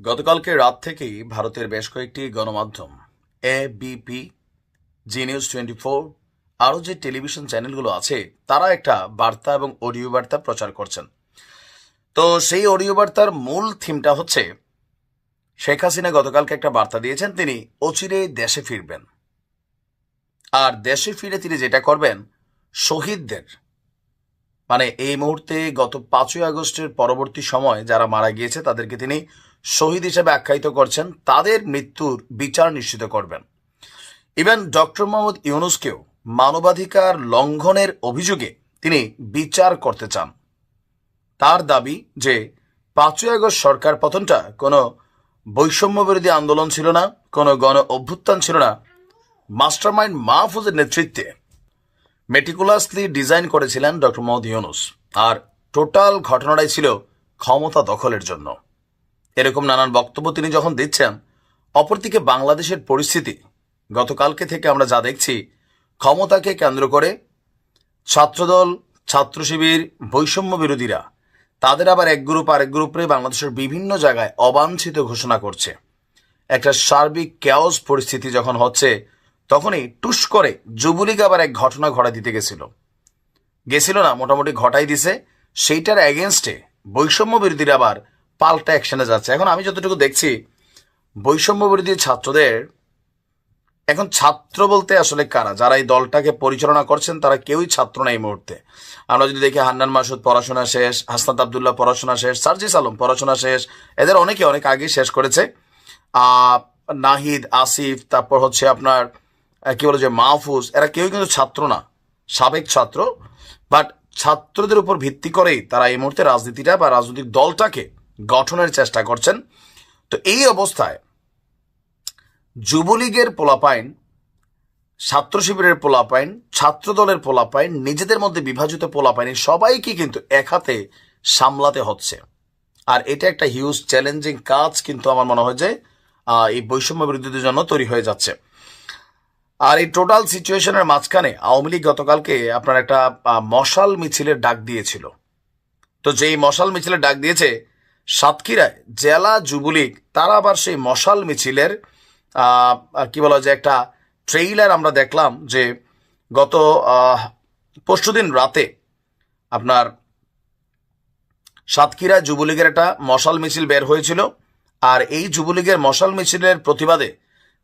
গতকালকে রাত থেকেই ভারতের বেশ কয়েকটি গণমাধ্যম A BP Zee news twenty four আরও যে টেলিভিশন চ্যানেলগুলো আছে, তারা একটা বার্তা এবং অডিও বার্তা প্রচার করছেন। তো সেই অডিও বার্তার মূল থিমটা হচ্ছে, শেখ হাসিনা গতকালকে একটা বার্তা দিয়েছেন, তিনি অচিরে দেশে ফিরবেন। আর দেশে ফিরে তিনি যেটা করবেন, শহীদদের মানে এই মুহূর্তে গত পাঁচই আগস্টের পরবর্তী সময় যারা মারা গিয়েছে, তাদেরকে তিনি শহীদ হিসেবে আখ্যায়িত করছেন। তাদের মৃত্যুর বিচার নিশ্চিত করবেন। ইভেন ডক্টর মোহাম্মদ ইউনুসকেও মানবাধিকার লঙ্ঘনের অভিযোগে তিনি বিচার করতে চান। তার দাবি যে, পাঁচই আগস্ট সরকার পতনটা কোনো বৈষম্য বিরোধী আন্দোলন ছিল না, কোনো গণ অভ্যুত্থান ছিল না। মাস্টারমাইন্ড মাহফুজের নেতৃত্বে মেটিকুলাসলি ডিজাইন করেছিলেন ডক্টর মোহাম্মদ ইউনুস। আর টোটাল ঘটনাটাই ছিল ক্ষমতা দখলের জন্য। এরকম নানান বক্তব্য তিনি যখন দিচ্ছেন, অপরদিকে বাংলাদেশের পরিস্থিতি, গতকালকে থেকে আমরা যা দেখছি, ক্ষমতাকে কেন্দ্র করে ছাত্রদল, ছাত্র শিবির, বৈষম্য বিরোধীরা, তাদের আবার এক গ্রুপ আরেক গ্রুপে বাংলাদেশের বিভিন্ন জায়গায় অবাঞ্ছিত ঘোষণা করছে। একটা সার্বিক ক্যাওস পরিস্থিতি যখন হচ্ছে তখনই টুস করে যুবলীগ আবার এক ঘটনা ঘটা দিতে গেছিল। গেছিল না, মোটামুটি ঘটাই দিছে। সেইটার এগেনস্টে বৈষম্য বিরোধীরা আবার পাল্টা অ্যাকশনে যাচ্ছে। এখন আমি যতটুকু দেখছি, বৈষম্য বিরোধী ছাত্রদের এখন ছাত্র বলতে আসলে কারা? যারা এই দলটাকে পরিচালনা করছেন, তারা কেউই ছাত্র না এই মুহূর্তে। আমরা যদি দেখি হান্নান মাসুদ পড়াশোনা শেষ, হাসনাত আবদুল্লাহ পড়াশোনা শেষ, সার্জিস আলম পড়াশোনা শেষ, এদের অনেকে অনেক আগে শেষ করেছে। নাহিদ, আসিফ, তারপর হচ্ছে আপনার কি বলে যে মাহফুজ, এরা কেউ কিন্তু ছাত্র না, সাবেক ছাত্র। বাট ছাত্রদের উপর ভিত্তি করেই তারা এই মুহূর্তে রাজনীতিটা বা রাজনৈতিক দলটাকে গঠনের চেষ্টা করছেন। তো এই অবস্থায় যুবলীগের পোলাপাইন, ছাত্র শিবিরের পোলাপাইন, ছাত্র দলের পোলাপাইন, নিজেদের মধ্যে বিভাজিত পোলাপাইন সবাইকে কিন্তু এক হাতে সামলাতে হচ্ছে। আর এটা একটা হিউজ চ্যালেঞ্জিং কাজ কিন্তু আমার মনে হয় যে এই বৈষম্য বিরোধীদের জন্য তৈরি হয়ে যাচ্ছে। আর এই টোটাল সিচুয়েশনের মাঝখানে আওয়ামী লীগ গতকালকে আপনার একটা মশাল মিছিলের ডাক দিয়েছিল। তো যেই মশাল মিছিলের ডাক দিয়েছে, সাতক্ষীরায় জেলা যুবলীগ, তারা আবার সেই মশাল মিছিলের কি বলা যায়, একটা ট্রেইলার আমরা দেখলাম যে গত পরশুদিন রাতে আপনার সাতক্ষীরা যুবলীগের একটা মশাল মিছিল বের হয়েছিল। আর এই যুবলীগের মশাল মিছিলের প্রতিবাদে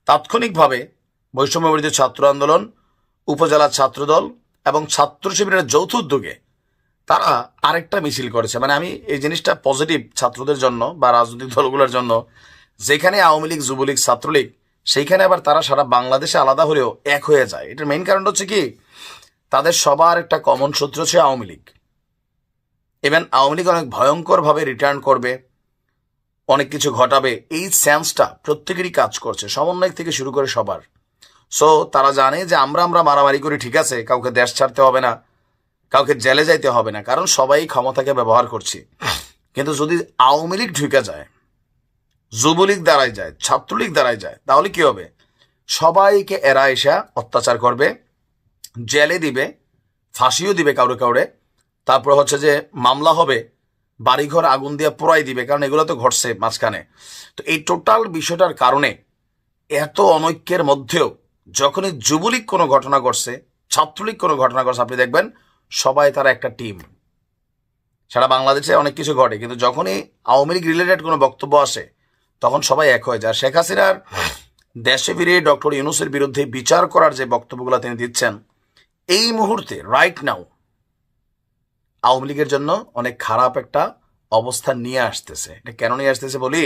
তাৎক্ষণিকভাবে বৈষম্য বিরোধী ছাত্র আন্দোলন, উপজেলা ছাত্রদল এবং ছাত্র শিবিরের যৌথ উদ্যোগে তারা আরেকটা মিছিল করেছে। মানে আমি এই জিনিসটা পজিটিভ ছাত্রদের জন্য বা রাজনৈতিক দলগুলোর জন্য। যেখানে আওয়ামী লীগ, যুবলীগ, ছাত্রলীগ, সেইখানে আবার তারা সারা বাংলাদেশে আলাদা হলেও এক হয়ে যায়। এটার মেইন কারণ হচ্ছে কি? তাদের সবার একটা কমন সূত্র হচ্ছে আওয়ামী লীগ। ইভেন আওয়ামী লীগ অনেক ভয়ঙ্করভাবে রিটার্ন করবে, অনেক কিছু ঘটাবে। এই সেন্সটা প্রত্যেকেরই কাজ করছে সমন্বয় থেকে শুরু করে সবার। সো তারা জানে যে আমরা আমরা মারামারি করি, ঠিক আছে, কাউকে দেশ ছাড়তে হবে না, কাউকে জেলে যাইতে হবে না, কারণ সবাই ক্ষমতাকে ব্যবহার করছি। কিন্তু যদি আওয়ামী লীগ ঢুকে যায়, যুবলীগ দাঁড়ায় যায়, ছাত্রলীগ দাঁড়ায় যায়, তাহলে কি হবে? সবাইকে এরা এসা অত্যাচার করবে, জেলে দিবে, ফাঁসিও দিবে কাউরে কাউরে। তারপর হচ্ছে যে মামলা হবে, বাড়িঘর আগুন দিয়ে পোড়াই দিবে, কারণ এগুলো তো ঘটছে মাঝখানে। তো এই টোটাল বিষয়টার কারণে এত অনৈক্যের মধ্যেও যখনই যুবলীগ কোনো ঘটনা ঘটছে, ছাত্রলীগ কোনো ঘটনা ঘটছে, আপনি দেখবেন সবাই তারা একটা টিম সারা বাংলাদেশে অনেক কিছু ঘটে, কিন্তু যখনই আওয়ামী লীগ রিলেটেড কোনো বক্তব্য আসে, তখন সবাই এক হয়ে যায়। শেখ হাসিনার দেশে ফিরে ডক্টর ইউনুসের বিরুদ্ধে বিচার করার যে বক্তব্যগুলো তিনি দিচ্ছেন, এই মুহূর্তে রাইট নাও আওয়ামী লীগের জন্য অনেক খারাপ একটা অবস্থান নিয়ে আসতেছে। এটা কেন নিয়ে আসতেছে বলি?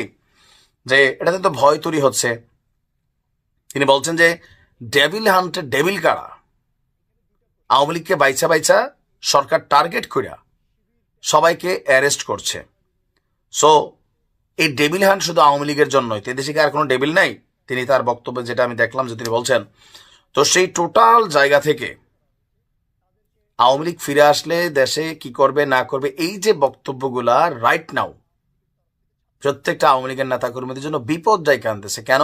যে এটাতে তো ভয় তৈরি হচ্ছে। তিনি বলছেন যে ডেভিল হান্টের ডেভিল কারা? আওয়ামী লীগকে বাইচা বাইচা সরকার টার্গেট করিয়া সবাইকে অ্যারেস্ট করছে। সো এই ডেভিল হান্ট শুধু আওয়ামী লীগের জন্যই তো এদেশে কি আর কোনো ডেভিল নাই? তিনি তার বক্তব্যে যেটা আমি দেখলাম যে তিনি বলছেন, তো সেই টোটাল জায়গা থেকে আওয়ামী লীগ ফিরে আসলে দেশে কি করবে, না করবে, এই যে বক্তব্যগুলা রাইট নাও প্রত্যেকটা আওয়ামী লীগের নেতা কর্মীদের জন্য বিপদ ডেকে আনতেছে। কেন?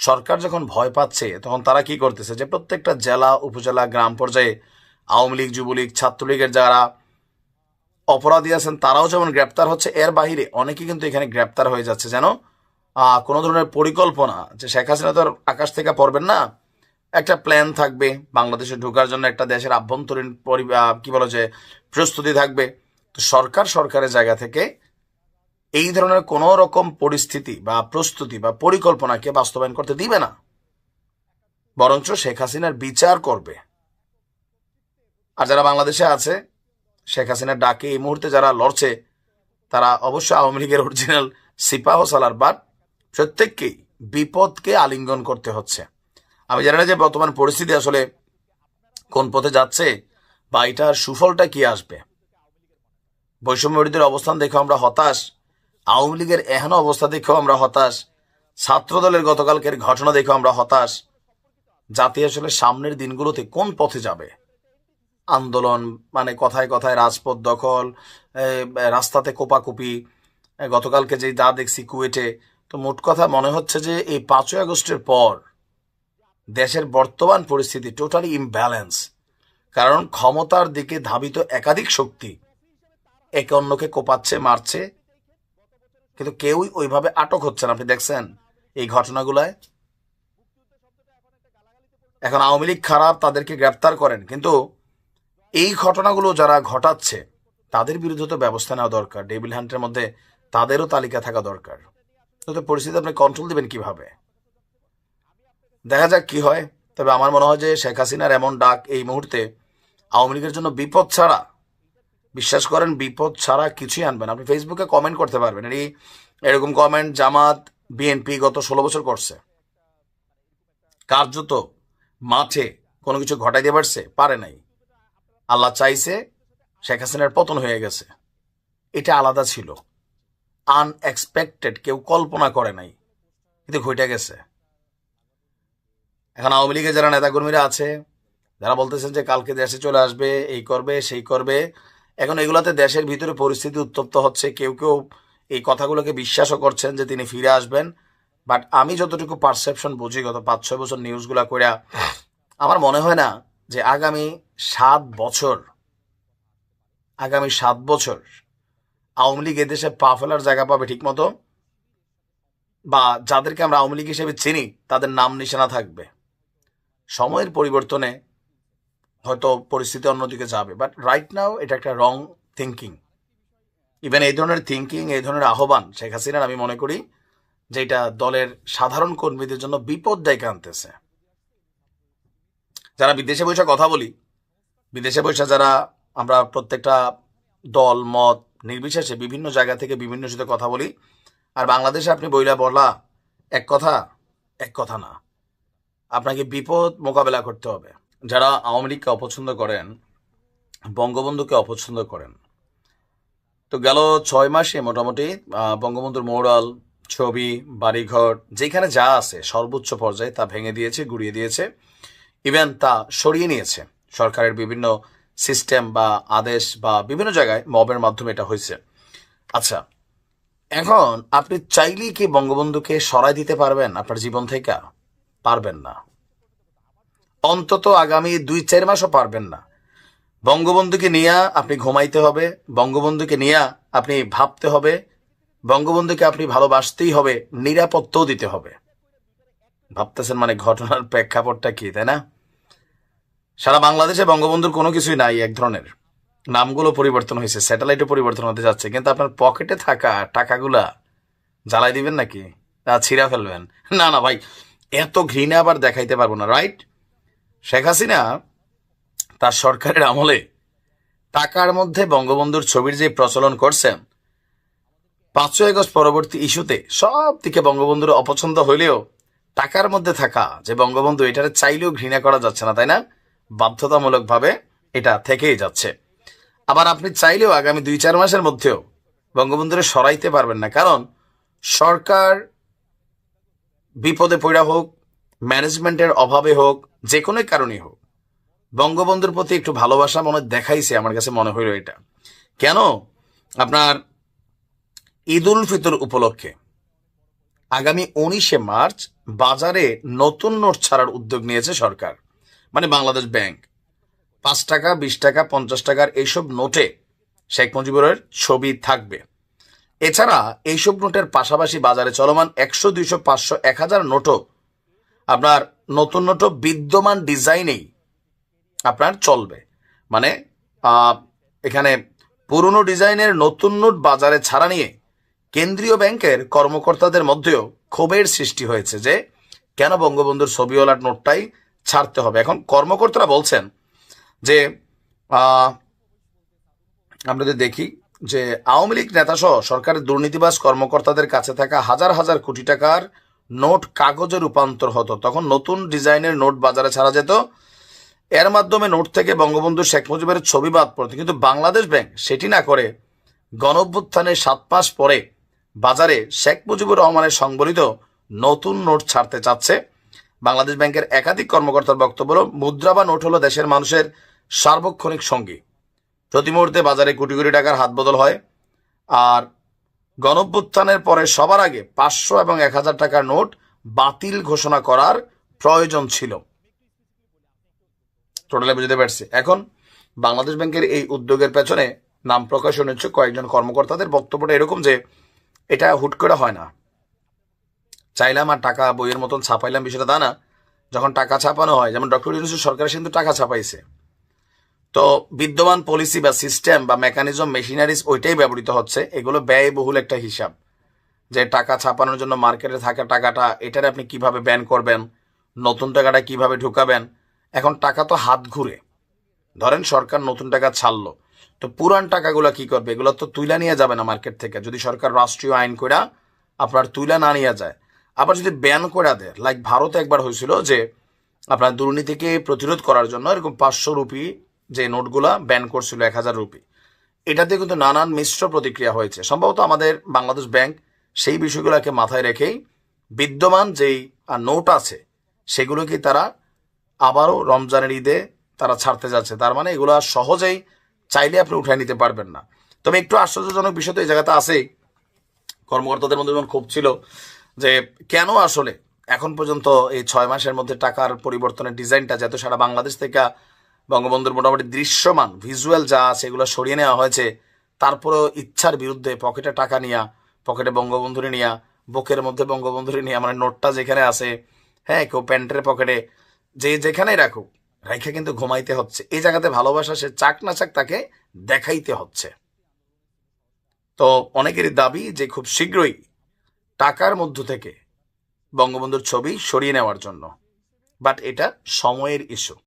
সরকার যখন ভয় পাচ্ছে, তখন তারা কি করতেছে যে প্রত্যেকটা জেলা, উপজেলা, গ্রাম পর্যায়ে আওয়ামী লীগ, যুবলীগ, ছাত্রলীগের যারা অপরাধী আছেন, তারাও যেমন গ্রেপ্তার হচ্ছে, এর বাহিরে অনেকে কিন্তু এখানে গ্রেপ্তার হয়ে যাচ্ছে যেন কোনো ধরনের পরিকল্পনা যে শেখ হাসিনা তো আকাশ থেকে পড়বেন না। একটা প্ল্যান থাকবে, বাংলাদেশে ঢোকার জন্য একটা দেশের আভ্যন্তরীণ পরি- কি বলে যে প্রস্তুতি থাকবে। তো সরকার সরকারের জায়গা থেকে এই ধরনের কোনো রকম পরিস্থিতি বা প্রস্তুতি বা পরিকল্পনাকে বাস্তবায়ন করতে দিবে না। বরঞ্চ শেখ হাসিনার বিচার করবে। আর যারা বাংলাদেশে আছে, শেখ হাসিনার ডাকে এই মুহূর্তে যারা লড়ছে, তারা অবশ্য আওয়ামী লীগের অরিজিনাল সিপাহ সালার বাট, প্রত্যেককেই বিপদকে আলিঙ্গন করতে হচ্ছে। আমি জানি না যে বর্তমান পরিস্থিতি আসলে কোন পথে যাচ্ছে বা এটার সুফলটা কি আসবে। বৈষম্য অবস্থান দেখে আমরা হতাশ। আওয়ামী লীগের এহেন অবস্থা দেখেও আমরা হতাশ। ছাত্রদলের গতকালকের ঘটনা দেখেও আমরা হতাশ। জাতি আসলে সামনের দিনগুলোতে কোন পথে যাবে? আন্দোলন মানে কথায় কথায় রাজপথ দখল রাস্তাতে কোপাকুপি গতকালকে যে দা দেখছি কুয়েটে, তো মোট কথা মনে হচ্ছে যে এই পাঁচই আগস্টের পর দেশের বর্তমান পরিস্থিতি টোটালি ইমব্যালেন্স কারণ ক্ষমতার দিকে ধাবিত একাধিক শক্তি একে অন্যকে কোপাচ্ছে, মারছে কিন্তু কেউই ওইভাবে আটক হচ্ছে না, আপনি দেখছেন এই ঘটনাগুলায়? এখন আওয়ামী লীগ খারাপ, তাদেরকে গ্রেপ্তার করেন, কিন্তু এই ঘটনাগুলো যারা ঘটাচ্ছে, তাদের বিরুদ্ধে তো ব্যবস্থা নেওয়া দরকার, ডেভিল হান্টের মধ্যে তাদেরও তালিকা থাকা দরকার। তো পরিস্থিতি আপনি কন্ট্রোল দেবেন কীভাবে? দেখা যাক কি হয়, তবে আমার মনে হয় যে শেখ হাসিনার এমন ডাক এই মুহূর্তে আওয়ামী লীগের জন্য বিপদ ছাড়া বিশ্বাস করেন, বিপদ ছাড়া কিছুই আনবেন আপনি ফেসবুকে কমেন্ট করতে পারবেন। এই এরকম কমেন্ট জামাত বিএনপি গত ষোলো বছর করছে। কার্যত মাঠে কোনো কিছু ঘটাইতে পারছে? পারে নাই। আল্লাহ চাইছে শেখ হাসিনার পতন হয়ে গেছে। এটা আলাদা ছিল। আনএক্সপেক্টেড কেউ কল্পনা করে নাই। কিন্তু ঘটে গেছে। এখন আওয়ামী লীগের যারা নেতাকর্মীরা আছে, যারা বলতেছেন যে কালকে দেশে চলে আসবে, এই করবে, সেই করবে এখন এগুলাতে দেশের ভিতরে পরিস্থিতি উত্তপ্ত হচ্ছে। কেউ কেউ এই কথাগুলোকে বিশ্বাসও করছেন যে তিনি ফিরে আসবেন। বাট আমি যতটুকু পারসেপশন বুঝি গত পাঁচ, ছয় বছর নিউজগুলা কইরা, আমার মনে হয় না যে আগামী সাত বছর, আগামী সাত বছর আওয়ামী লীগ এদেশে পা ফেলার জায়গা পাবে ঠিক মতো বা যাদেরকে আমরা আওয়ামী লীগ হিসেবে চিনি, তাদের নাম নিশানা থাকবে। সময়ের পরিবর্তনে হয়তো পরিস্থিতি অন্যদিকে যাবে। বাট রাইট নাও এটা একটা রং থিঙ্কিং ইভেন এই ধরনের থিঙ্কিং এই ধরনের আহ্বান শেখ হাসিনার, আমি মনে করি যে এটা দলের সাধারণ কর্মীদের জন্য বিপদ ডেকে আনতেছে। যারা বিদেশে বসে কথা বলি, বিদেশে বসে যারা আমরা প্রত্যেকটা দল, মত নির্বিশেষে বিভিন্ন জায়গা থেকে বিভিন্ন সাথে কথা বলি, আর বাংলাদেশে আপনি বইলা বলা এক কথা এক কথা না। আপনাকে বিপদ মোকাবেলা করতে হবে। যারা আওয়ামী লীগকে অপছন্দ করেন, বঙ্গবন্ধুকে অপছন্দ করেন। তো গেল ছয় মাসে মোটামুটি বঙ্গবন্ধুর মোরাল ছবি, বাড়িঘর, যেখানে যা আছে, সর্বোচ্চ পর্যায়ে তা ভেঙে দিয়েছে, গুড়িয়ে দিয়েছে। ইভেন তা সরিয়ে নিয়েছে। সরকারের বিভিন্ন সিস্টেম বা আদেশ বা বিভিন্ন জায়গায় মবের মাধ্যমে এটা হয়েছে। আচ্ছা এখন আপনি চাইলেই কি বঙ্গবন্ধুকে সরাই দিতে পারবেন আপনার জীবন থেকে? পারবেন না। অন্তত আগামী দুই, চার মাসও পারবেন না। বঙ্গবন্ধুকে নিয়ে আপনি ঘুমাইতে হবে, বঙ্গবন্ধুকে নিয়ে আপনি ভাবতে হবে, বঙ্গবন্ধুকে আপনি ভালোবাসতেই হবে, নিরাপত্তাও দিতে হবে। ভাবতেছেন মানে ঘটনার প্রেক্ষাপটটা কি, তাই না? সারা বাংলাদেশে বঙ্গবন্ধুর কোনো কিছুই নাই এক ধরনের। নামগুলো পরিবর্তন হয়েছে, স্যাটেলাইটও পরিবর্তন হতে যাচ্ছে, কিন্তু আপনার পকেটে থাকা টাকাগুলা জ্বালাই দিবেন নাকি? ছিঁড়া ফেলবেন। না না, ভাই, এত ঘৃণা আবার দেখাইতে পারব না রাইট শেখ হাসিনা তার সরকারের আমলে টাকার মধ্যে বঙ্গবন্ধুর ছবির যে প্রচলন করছেন, পাঁচই আগস্ট পরবর্তী ইস্যুতে সব দিকে বঙ্গবন্ধুর অপছন্দ হইলেও টাকার মধ্যে থাকা যে বঙ্গবন্ধু, এটারে চাইলেও ঘৃণা করা যাচ্ছে না, তাই না? বাধ্যতামূলকভাবে এটা থেকেই যাচ্ছে। আবার আপনি চাইলেও আগামী দুই চার মাসের মধ্যেও বঙ্গবন্ধুরে সরাইতে পারবেন না, কারণ সরকার বিপদে পড়া হোক, ম্যানেজমেন্টের অভাবে হোক যে কোনো কারণেই হোক, বঙ্গবন্ধুর প্রতি একটু ভালোবাসা মনে দেখাইছে, আমার কাছে মনে হইল এটা। কেন? আপনার ঈদ উল ফিতর উপলক্ষে আগামী উনিশে মার্চ বাজারে নতুন নোট ছাড়ার উদ্যোগ নিয়েছে সরকার মানে বাংলাদেশ ব্যাংক। পাঁচ টাকা, বিশ টাকা, পঞ্চাশ টাকার এইসব নোটে শেখ মুজিবুরের ছবি থাকবে। এছাড়া এইসব নোটের পাশাপাশি বাজারে চলমান একশো, দুইশো, পাঁচশো, এক হাজার নোটও আপনার নতুন নোটও বিদ্যমান ডিজাইনেই আপনার চলবে। মানে এখানে পুরনো ডিজাইনের নতুন নোট বাজারে ছাড়া নিয়ে কেন্দ্রীয় ব্যাংকের কর্মকর্তাদের মধ্যেও ক্ষোভের সৃষ্টি হয়েছে যে, কেন বঙ্গবন্ধুর ছবিওয়ালা নোটটাই ছাড়তে হবে? এখন কর্মকর্তারা বলছেন যে আমরা যদি দেখি যে আওয়ামী লীগ নেতাসহ সরকারের দুর্নীতিবাজ কর্মকর্তাদের কাছে থাকা হাজার হাজার কোটি টাকার নোট কাগজে রূপান্তর হতো। তখন নতুন ডিজাইনের নোট বাজারে ছাড়া যেত। এর মাধ্যমে নোট থেকে বঙ্গবন্ধু শেখ মুজিবের ছবি বাদ পড়তো। কিন্তু বাংলাদেশ ব্যাংক সেটি না করে গণঅভ্যুত্থানের সাত মাস পরে বাজারে শেখ মুজিবুর রহমানের সংবলিত নতুন নোট ছাড়তে চাচ্ছে। বাংলাদেশ ব্যাংকের একাধিক কর্মকর্তার বক্তব্য হলো, মুদ্রা বা নোট হলো দেশের মানুষের সার্বক্ষণিক সঙ্গী। প্রতি মুহূর্তে বাজারে কোটি কোটি টাকার হাত বদল হয়। আর গণভ্যুত্থানের পরে সবার আগে পাঁচশো এবং এক হাজার টাকার নোট বাতিল ঘোষণা করার প্রয়োজন ছিল। টোটালে বুঝতে পারছি। এখন বাংলাদেশ ব্যাংকের এই উদ্যোগের পেছনে নাম প্রকাশ হচ্ছে কয়েকজন কর্মকর্তাদের বক্তব্যটা এরকম যে এটা হুট করে হয় না। চাইলাম আর টাকা বইয়ের মতন ছাপাইলাম বিষয়টা তা না। যখন টাকা ছাপানো হয়, যেমন ডক্টর ইউনুসের সরকার কিন্তু টাকা ছাপাইছে। তো বিদ্যমান পলিসি বা সিস্টেম বা মেকানিজম মেশিনারিজ ওইটাই ব্যবহৃত হচ্ছে, এগুলো ব্যয়বহুল একটা হিসাব। যে টাকা ছাপানোর জন্য মার্কেটে থাকা টাকাটা, এটারে আপনি কীভাবে ব্যান করবেন, নতুন টাকাটা কীভাবে ঢুকাবেন, এখন টাকা তো হাত ঘুরে। ধরেন সরকার নতুন টাকা ছাড়লো, তো পুরান টাকাগুলো কি করবে? এগুলো তো তুইলা নিয়ে যাবে না মার্কেট থেকে। যদি সরকার রাষ্ট্রীয় আইন কইরা আপনার তুইলা না নিয়ে যায়, আবার যদি ব্যান করে দেয় লাইক ভারতে একবার হয়েছিল যে আপনার দুর্নীতিকে প্রতিরোধ করার জন্য এরকম পাঁচশো রুপি যে নোটগুলা ব্যান করছিল এক হাজার রুপি। এটাতে কিন্তু নানান মিশ্র প্রতিক্রিয়া হয়েছে। সম্ভবত আমাদের বাংলাদেশ ব্যাংক সেই বিষয়গুলোকে মাথায় রেখেই বিদ্যমান যেই নোট আছে সেগুলোকে তারা আবারও রমজানের ঈদে তারা ছাড়তে যাচ্ছে। তার মানে এগুলো সহজেই চাইলে আপনি উঠায় নিতে পারবেন না। তবে একটু আশ্চর্যজনক বিষয় তো এই জায়গাতে আছেই। কর্মকর্তাদের মধ্যে যেমন ক্ষোভ ছিল যে কেন আসলে এখন পর্যন্ত এই ছয় মাসের মধ্যে টাকার পরিবর্তনের ডিজাইনটা যত সারা বাংলাদেশ থেকে বঙ্গবন্ধুর মোটামুটি দৃশ্যমান ভিজুয়াল যা আছে এগুলো সরিয়ে নেওয়া হয়েছে। তারপরেও ইচ্ছার বিরুদ্ধে পকেটে টাকা নিয়া, পকেটে বঙ্গবন্ধুরে নিয়া, বুকের মধ্যে বঙ্গবন্ধুরে নিয়ে মানে নোটটা যেখানে আছে হ্যাঁ কেউ প্যান্টের পকেটে, যে যেখানেই রাখুক, রেখে কিন্তু ঘুমাইতে হচ্ছে। এই জায়গাতে ভালোবাসা, সে চাক না চাক তাকে দেখাইতে হচ্ছে। তো অনেকেরই দাবি যে খুব শীঘ্রই টাকার মধ্য থেকে বঙ্গবন্ধুর ছবি সরিয়ে নেওয়ার জন্য। বাট এটা সময়ের ইস্যু